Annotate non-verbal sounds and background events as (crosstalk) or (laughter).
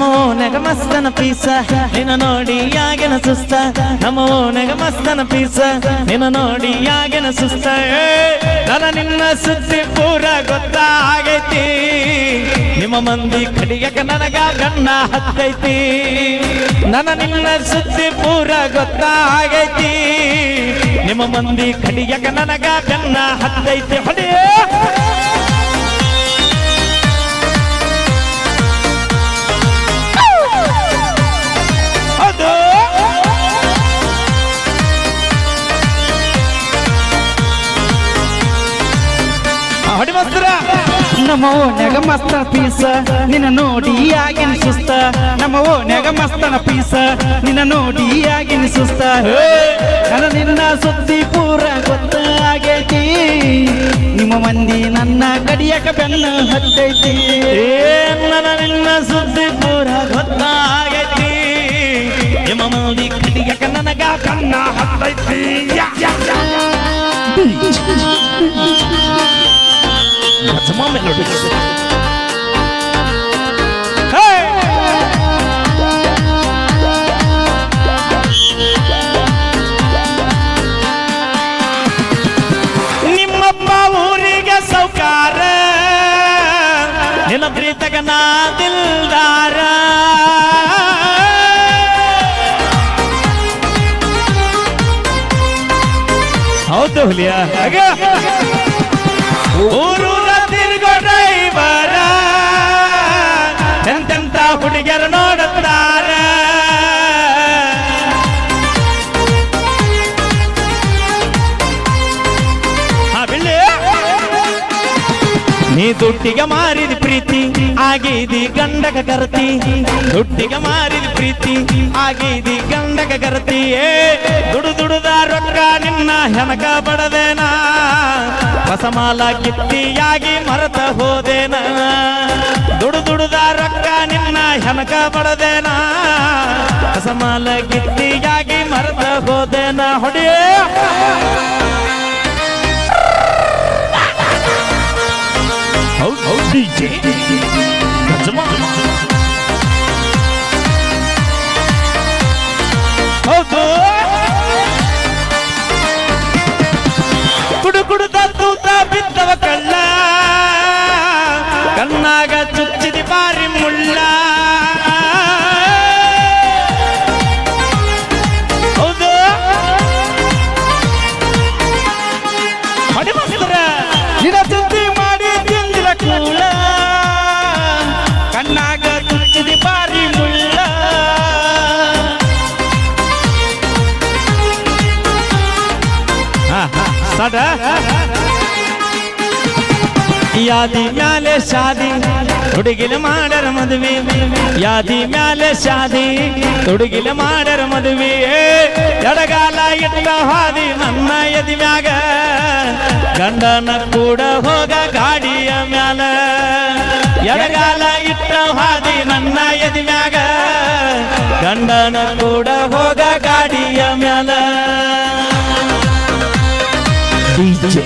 ನಮ್ಮ ನಗಮಸ್ತನ ಪೀಸ. ನಿನ್ನ ನೋಡಿ ಯಾಗೆನ ಸುಸ್ತ. ನಮೋ ನಗಮಸ್ತನ ಪೀಸ. ನಿನ್ನ ನೋಡಿ ಯಾಗೆನ ಸುಸ್ತ. ನನ ನನ್ನ ನಿನ್ನ ಸುದ್ದಿ ಪೂರ ಗೊತ್ತಾಗೈತಿ ನಿಮ್ಮ ಮಂದಿ ಕಡಿಯಕ ನನಗ ಗಣ್ಣ ಹತ್ತೈತಿ. ನನ್ನ ನಿನ್ನ ಸುದ್ದಿ ಪೂರ ಗೊತ್ತಾಗೈತಿ ನಿಮ್ಮ ಮಂದಿ ಕಡಿಯಕ ನನಗ ಗಣ್ಣ ಹತ್ತೈತಿ. ಹೊಡೆಯೇ. ಹೊಡಿ ಮಾಸ್ತರ ನಮ್ಮ ಓನ್ಯಾಗ ಮಸ್ತನ ಪೀಸ ನಿನ್ನ ನೋಡಿ ಆಗಿನ ಸುಸ್ತ ನಮ್ಮ ಓನ್ಯಾಗ ಮಸ್ತನ ಪೀಸ ನಿನ್ನ ನೋಡಿ ಆಗಿನ ಸುಸ್ತ ನನ್ನ ನಿನ್ನ ಸುದ್ದಿ ಪೂರ ಗೊತ್ತಾಗೈತಿ. ನಿಮ್ಮ ಮಂದಿ ನನ್ನ ಕಡಿಯಕ ಬೆನ್ನ ಹತ್ತೈತಿ. ನನ್ನ ನಿನ್ನ ಸುದ್ದಿ ಪೂರ ಗೊತ್ತಾಗೈತಿ? ನಿಮ್ಮ ಮಂದಿ ಕಡಿಯಕ ನನಗ ಕಣ್ಣ ಹತ್ತೈತಿ. (laughs) That's my melody. Hey! ನಿಮ್ಮಪ್ಪ ಊರಿಗೆ ಸೌಕಾರ ನಿನ್ನ ಪ್ರೀತಗ ನಾ ದಿಲ್ದಾರ ಹೌದು ಹುಲಿಯ ಹಾಗೆ ತಿರುಗೋ ಹುಡುಗಿಯರು ನೋಡುತ್ತಾರ. ನೀ ದುಡ್ಡಿಗೆ ಮಾರಿದ ಪ್ರೀತಿ, ಆಗಿದಿ ಗಂಡಗ ಕರತಿ ದುಡ್ಡಿಗೆ ಮಾರಿದ ಪ್ರೀತಿ, ಆಗಿದಿ ಗಂಡಗ ಕರತಿ ಏ, ದುಡು ದುಡುದ ರೊಕ್ಕ ನಿನ್ನ ಹೆನಕ ಬಡದೇನ? ಹೊಸಮಾಲ ಕಿತ್ತಿಯಾಗಿ ಮರತ ಹೋದೇನ? ದುಡು ದುಡುದ ಹೆನಕ ಬಡದೇನ ಹೊಸಮಾಲ ಕಿತ್ತಿಯಾಗಿ ಮರತ ಹೋದೇನ ಹೊಡಿಯೇ ಹೌದು ಕುಡು ತೂತ ಬಿದ್ದವ ಕಳ್ಳ ಕಣ್ಣಾಗ ಚುಚ್ಚಿದಿ ಬಾರಿ ಮುಳ್ಳ ಸ್ಟಾರ್ಟ್ ಯಾದಿ ಮ್ಯಾಲೆ ಶಾದಿ ಹುಡುಗಿಲ ಮಾಡರ ಮದುವೆ. ಯಾದಿ ಮ್ಯಾಲೆ ಶಾದಿ ಹುಡುಗಿಲ ಮಾಡರ ಮದುವೆ. ಎಡಗಾಲ ಇಟ್ಟ ಹಾದಿ ನನ್ನ ಎದಿ ಮ್ಯಾಗ. ಗಂಡನ ಕೂಡ ಹೋಗ ಗಾಡಿಯ ಮ್ಯಾಲ. ಎಡಗಾಲ ಇಟ್ಟ ಹಾದಿ ನನ್ನ ಎದಿ ಮ್ಯಾಗ. ಗಂಡನ ಕೂಡ ಹೋಗ ಗಾಡಿಯ ಮ್ಯಾಲ. DJ